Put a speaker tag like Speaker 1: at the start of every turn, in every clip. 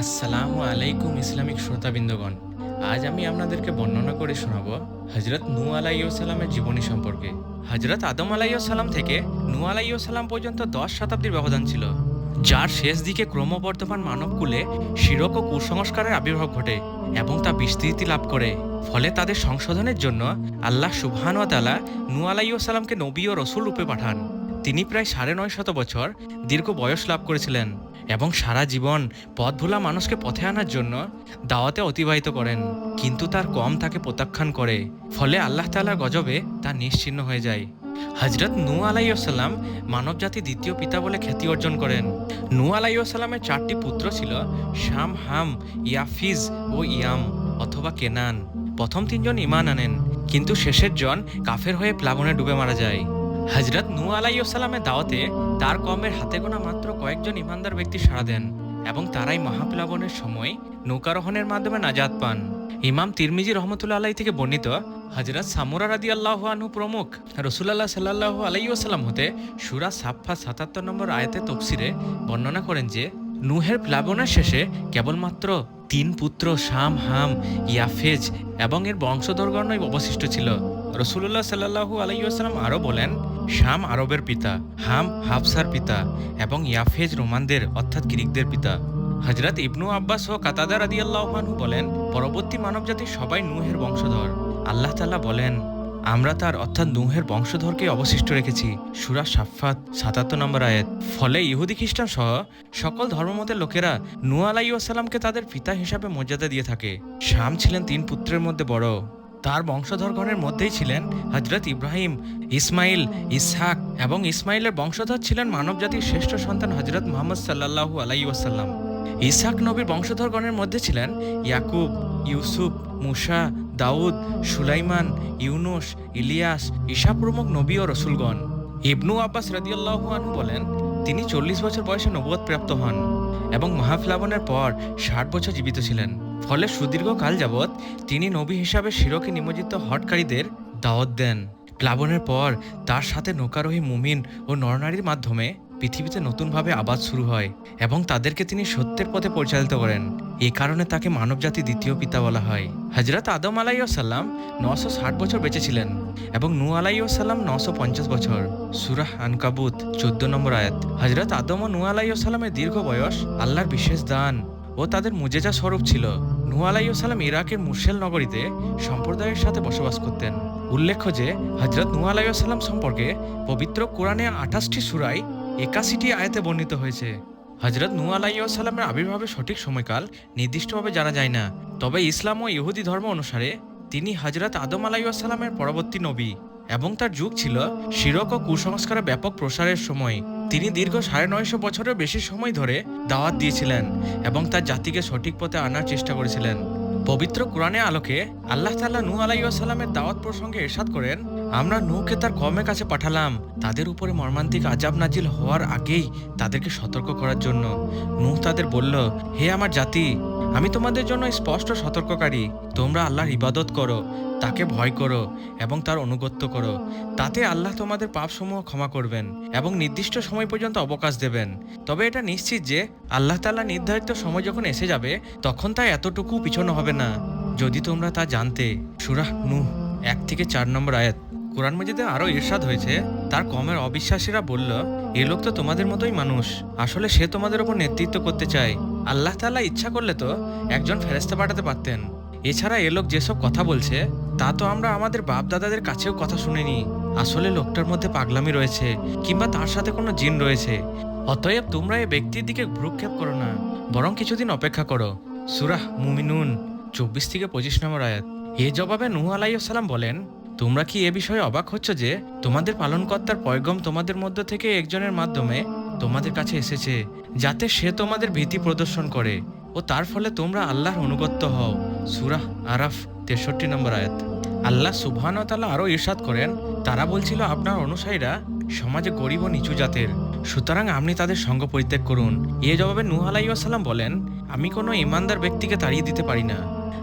Speaker 1: আসসালামু আলাইকুম ইসলামিক শ্রোতাবৃন্দগণ। আজ আমি আপনাদেরকে বর্ণনা করে শোনাব হজরত নু আলাইসাল্লামের জীবনী সম্পর্কে। হজরত আদম আলাইসাল্লাম থেকে নু আলাইসাল্লাম পর্যন্ত দশ শতাব্দীর ব্যবধান ছিল, যার শেষ দিকে ক্রমবর্ধমান মানবকুলে শিরক ও কুসংস্কারের আবির্ভাব ঘটে এবং তা বিস্তৃতি লাভ করে। ফলে তাদের সংশোধনের জন্য আল্লাহ সুবহান তালা নু আলাইসাল্লামকে নবী ও রসুল রূপে পাঠান। তিনি প্রায় সাড়ে নয় শত বছর দীর্ঘ বয়স লাভ করেছিলেন। এবং সারা জীবন পথ ভোলা মানুষকে পথে আনার জন্য দাওয়াতে অতিবাহিত করেন। কিন্তু তার কম তাকে প্রত্যাখ্যান করে। ফলে আল্লাহ তালার গজবে তা নিশ্চিহ্ন হয়ে যায়। হজরত নু আলাইসাল্লাম মানব জাতি দ্বিতীয় পিতা বলে খ্যাতি অর্জন করেন। নু আলাইসাল্লামের চারটি পুত্র ছিল শাম, হাম, ইয়াফিজ ও ইয়াম অথবা কেনান। প্রথম তিনজন ইমান আনেন, কিন্তু শেষের জন কাফের হয়ে প্লাবনে ডুবে মারা যায়। হজরত নু আলাইসাল্লামের দাওয়াতে তার কমের হাতে গোনা মাত্র কয়েকজন ইমানদার ব্যক্তি সাড়া দেন এবং তারাই মহাপ্লাবনের সময় নৌকারোহণের মাধ্যমে নাজাত পান। ইমাম তিরমিজি রহমতুল্লা আলাই থেকে বর্ণিত হজরত সামুরা রাদি আল্লাহ আনহু প্রমুখ রসুল্লাহ সাল্লাহ আলাইসাল্লাম হতে সুরা সাফা সাতাত্তর নম্বর আয়াতে তফসিরে বর্ণনা করেন যে, নুহের প্লাবনের শেষে কেবলমাত্র তিন পুত্র শাম, হাম, ইয়াফেজ এবং এর বংশধরগণই অবশিষ্ট ছিল। রসুল্লাহ সাল্লাহু আলাইসাল্লাম আরও বলেন শাম আরবের পিতা, হাম হাফসার পিতা এবং ইয়াফেজ রোমানদের, অর্থাৎ গ্রিকদের পিতা। হজরত ইবনু আব্বাস ও কাতাদার আদি আল্লাহানহু বলেন, পরবর্তী মানবজাতি সবাই নুহের বংশধর। আল্লাহ তাল্লাহ বলেন, আমরা তার, অর্থাৎ নুহের বংশধরকে অবশিষ্ট রেখেছি। সুরা সাফাত সাতাত্তর নম্বর আয়াত। ফলে ইহুদি খ্রিস্টান সহ সকল ধর্মমতের লোকেরা নু আলাইসাল্লামকে তাদের পিতা হিসাবে মর্যাদা দিয়ে থাকে। শাম ছিলেন তিন পুত্রের মধ্যে বড়। তার বংশধরগণের মধ্যেই ছিলেন হজরত ইব্রাহিম, ইসমাইল, ইসহাক এবং ইসমাইলের বংশধর ছিলেন মানবজাতির শ্রেষ্ঠ সন্তান হজরত মোহাম্মদ সাল্লাহু আলাইসাল্লাম ইসহাক নবীর বংশধরগণের মধ্যে ছিলেন ইয়াকুব, ইউসুফ, মুসা, দাউদ, সুলাইমান, ইউনুস, ইলিয়াস, ঈশা প্রমুখ নবী ও রসুলগণ। ইবনু আব্বাস রাদিয়াল্লাহু বলেন, তিনি চল্লিশ বছর বয়সে নবুয়ত প্রাপ্ত হন এবং মহাফ্লাবনের পর ষাট বছর জীবিত ছিলেন। ফলে সুদীর্ঘ কাল যাবৎ তিনি নবী হিসাবে শিরকে নিমজ্জিত হটকারীদের দাওয়াত দেন। প্লাবনের পর তার সাথে নৌকারোহী মুমিন ও নরনারীর মাধ্যমে পৃথিবীতে নতুনভাবে আবাদ শুরু হয় এবং তাদেরকে তিনি সত্যের পথে পরিচালিত করেন। এ কারণে তাকে মানবজাতি দ্বিতীয় পিতা বলা হয়। হজরত আদম আলাইসাল্লাম নশো ষাট বছর বেঁচেছিলেন এবং নু আলাইসাল্লাম নশো পঞ্চাশ বছর। সুরাহ আনকাবুত, চোদ্দ নম্বর আয়াত। হজরত আদম ও নু আলাইসাল্লামের দীর্ঘ বয়স আল্লাহর বিশেষ দান। ও তাদের মুজেজা স্বরূপ ছিল। নু আলাইসাল্লাম ইরাকের মুর্শেল নগরীতে সম্প্রদায়ের সাথে বসবাস করতেন। উল্লেখ্য যে হজরত নু আলাইসাল্লাম সম্পর্কে পবিত্র কোরআনে আঠাশটি সুরাই একাশিটি আয়াতে বর্ণিত হয়েছে। হজরত নু আলাইসাল্লামের আবির্ভাবের সঠিক সময়কাল নির্দিষ্টভাবে জানা যায় না। তবে ইসলাম ও ইহুদি ধর্ম অনুসারে তিনি হজরত আদম আলাই আলাইসাল্লামের পরবর্তী নবী এবং তার যুগ ছিল শিরক ও কুসংস্কারের ব্যাপক প্রসারের সময়। তিনি দীর্ঘ সাড়ে নয়শো বছরের বেশি সময় ধরে দাওয়াত দিয়েছিলেন এবং তার জাতিকে সঠিক পথে আনার চেষ্টা করেছিলেন। পবিত্র কোরআনে আলোকে আল্লাহ তাল্লাহ নূ আলাইসাল্লামের দাওয়াত প্রসঙ্গে এরশাদ করেন, আমরা নূকে তার কমের কাছে পাঠালাম। তাদের উপরে মর্মান্তিক আজাব নাজিল হওয়ার আগেই তাদেরকে সতর্ক করার জন্য। নূহ তাদের বলল, হে আমার জাতি আমি তোমাদের জন্য স্পষ্ট সতর্ককারী। তোমরা আল্লাহর ইবাদত করো, তাকে ভয় করো এবং তার অনুগত্য করো। তাতে আল্লাহ তোমাদের পাপসমূহ ক্ষমা করবেন এবং নির্দিষ্ট সময় পর্যন্ত অবকাশ দেবেন। তবে এটা নিশ্চিত যে আল্লাহ তাল্লাহ নির্ধারিত সময় যখন এসে যাবে, তখন তা এতটুকু পিছনো হবে না। যদি তোমরা তা জানতে সুরাহ নূহ, এক থেকে চার নম্বর আয়াত, কোরআন মজিদে আরও ইরশাদ হয়েছে, তার কমের অবিশ্বাসীরা বলল, এ লোক তো তোমাদের মতোই মানুষ। আসলে সে তোমাদের ওপর নেতৃত্ব করতে চায়। আল্লাহ তাআলা ইচ্ছা করলে তো একজন ফেরেস্তা পাঠাতে পারতেন। এছাড়া এ লোক যেসব কথা বলছে, তা তো আমরা আমাদের বাপ দাদাদের কাছেও কথা শুনিনি। আসলে লোকটার মধ্যে পাগলামি রয়েছে, কিংবা তার সাথে কোনো জিন রয়েছে। অতএব তোমরা এই ব্যক্তির দিকে ভ্রুক্ষেপ করো না, বরং কিছুদিন অপেক্ষা করো। সুরাহ মুমিনুন, চব্বিশ থেকে পঁচিশ নম্বর আয়াত। এ জবাবে নুহ আলাইসাল্লাম বলেন, তোমরা কি এ বিষয়ে অবাক হচ্ছ যে তোমাদের পালনকর্তার পয়গম তোমাদের মধ্য থেকে একজনের মাধ্যমে তোমাদের কাছে এসেছে, যাতে সে তোমাদের ভীতি প্রদর্শন করে, ও তার ফলে তোমরা আল্লাহর অনুগত্য হও। সুরাহ আরাফ, তেষট্টি নম্বর আয়াত। আল্লাহ সুবহান তালা আরও ইরশাদ করেন, তারা বলছিল, আপনার অনুসারীরা সমাজে গরিব ও নিচু জাতের, সুতরাং আপনি তাদের সঙ্গ পরিত্যাগ করুন। এ জবাবে নুহ আলাইসাল্লাম বলেন, আমি কোনো ইমানদার ব্যক্তিকে তাড়িয়ে দিতে পারি না।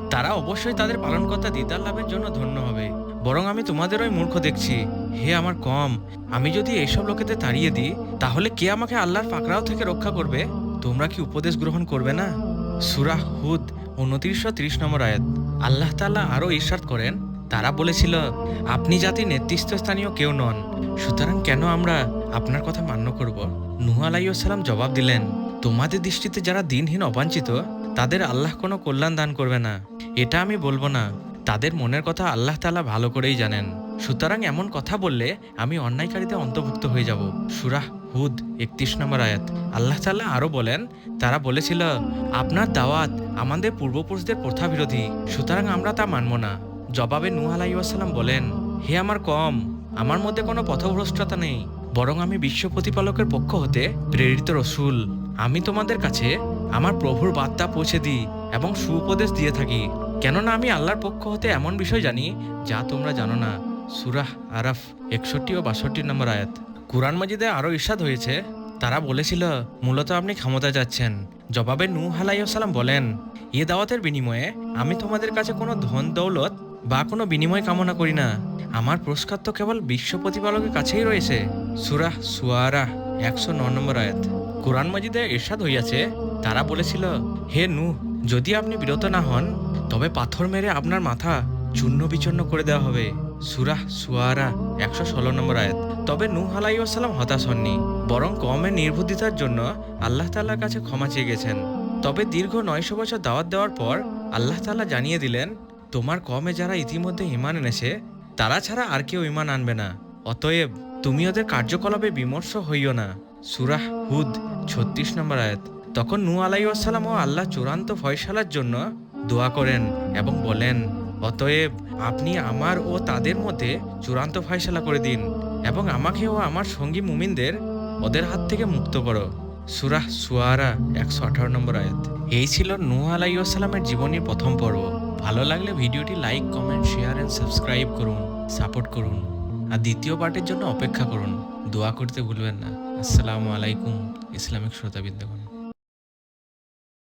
Speaker 1: তারা অবশ্যই তাদের পালনকর্তা দিদার লাভের জন্য ধন্য হবে। বরং আমি তোমাদেরই মূর্খ দেখছি। হে আমার কম, আমি যদি এইসব লোকেদের তাড়িয়ে দিই, তাহলে কে আমাকে আল্লাহর পাকড়াও থেকে রক্ষা করবে? তোমরা কি উপদেশ গ্রহণ করবে না? সুরা হুদ উনত্রিশশো ত্রিশ নম্বর আয়াত। আল্লাহ তাআলা আরও ইরশাদ করেন, তারা বলেছিল, আপনি জাতি নেতৃত্বস্থানীয় কেউ নন, সুতরাং কেন আমরা আপনার কথা মান্য করব? নুহ আলাইসাল্লাম জবাব দিলেন, তোমাদের দৃষ্টিতে যারা দিনহীন অবাঞ্ছিত, তাদের আল্লাহ কোনো কল্যাণ দান করবে না। এটা আমি বলব না। তাদের মনের কথা আল্লাহ তালা ভালো করেই জানেন। সুতরাং এমন কথা বললে আমি অন্যায়কারীতে অন্তর্ভুক্ত হয়ে যাব। সুরাহ হুদ একত্রিশ নম্বর আয়াত। আল্লাহ তাআলা আরও বলেন, তারা বলেছিল, আপনার দাওয়াত আমাদের পূর্বপুরুষদের প্রথা বিরোধী সুতরাং আমরা তা মানব না। জবাবে নূহ আলাইসাল্লাম বলেন, হে আমার কম, আমার মধ্যে কোনো পথভ্রষ্টতা নেই, বরং আমি বিশ্ব প্রতিপালকের পক্ষ হতে প্রেরিত রসুল। আমি তোমাদের কাছে আমার প্রভুর বার্তা পৌঁছে দিই এবং সুউপদেশ দিয়ে থাকি। কেননা আমি আল্লাহর পক্ষ হতে এমন বিষয় জানি যা তোমরা জানো না। সুরাহ আরাফ একষট্টি ও বাষট্টি নম্বর আয়াত। কুরআন মজিদে আরও ইরশাদ হয়েছে। তারা বলেছিল, মূলত আপনি ক্ষমতা যাচ্ছেন। জবাবে নূহ আলাইসাল্লাম বলেন, এ দাওয়াতের বিনিময়ে আমি তোমাদের কাছে কোনো ধন, দৌলত বা কোনো বিনিময় কামনা করি না। আমার পুরস্কার তো কেবল বিশ্ব প্রতিপালকের কাছেই রয়েছে। সুরাহ সুয়ারাহ একশো ন নম্বর আয়াত। কোরআন মজিদে ইরশাদ হইয়াছে। তারা বলেছিল, হে নূহ যদি আপনি বিরত না হন, তবে পাথর মেরে আপনার মাথা চূর্ণ বিচূর্ণ করে দেওয়া হবে। সুরাহ সুয়ারা একশো ষোলো নম্বর আয়াত। তবে নূহ আলাইসাল্লাম হতাশ হননি, বরং কমের নির্বুদ্ধিতার জন্য আল্লাহ তাল্লার কাছে ক্ষমা চেয়ে গেছেন। তবে দীর্ঘ নয়শো বছর দাওয়াত দেওয়ার পর আল্লাহ তাল্লাহ জানিয়ে দিলেন, তোমার কমে যারা ইতিমধ্যে ইমান এনেছে, তারা ছাড়া আর কেউ ইমান আনবে না। অতএব তুমি ওদের কার্যকলাপে বিমর্ষ হইও না। সুরাহ হুদ ছত্রিশ নম্বর আয়াত। তখন নূ আলাইসাল্লাম ও আল্লাহ চূড়ান্ত ফয়সালার জন্য দোয়া করেন এবং বলেন, অতএব আপনি আমার ও তাদের মধ্যে চূড়ান্ত ফয়সালা করে দিন এবং আমাকে ও আমার সঙ্গী মুমিনদের ওদের হাত থেকে মুক্ত করো। সুরাহ সুয়ারা একশো আঠারো নম্বর আয়াত। এই ছিল নূহ আলাইসাল্লামের জীবনীর প্রথম পর্ব। ভালো লাগলে ভিডিওটি like, comment, share and subscribe করুন, সাপোর্ট করুন। আর দ্বিতীয় পার্টের জন্য অপেক্ষা করুন। দোয়া করতে ভুলবেন না। আসসালামু আলাইকুম, ইসলামিক শ্রোতাবৃন্দগণ।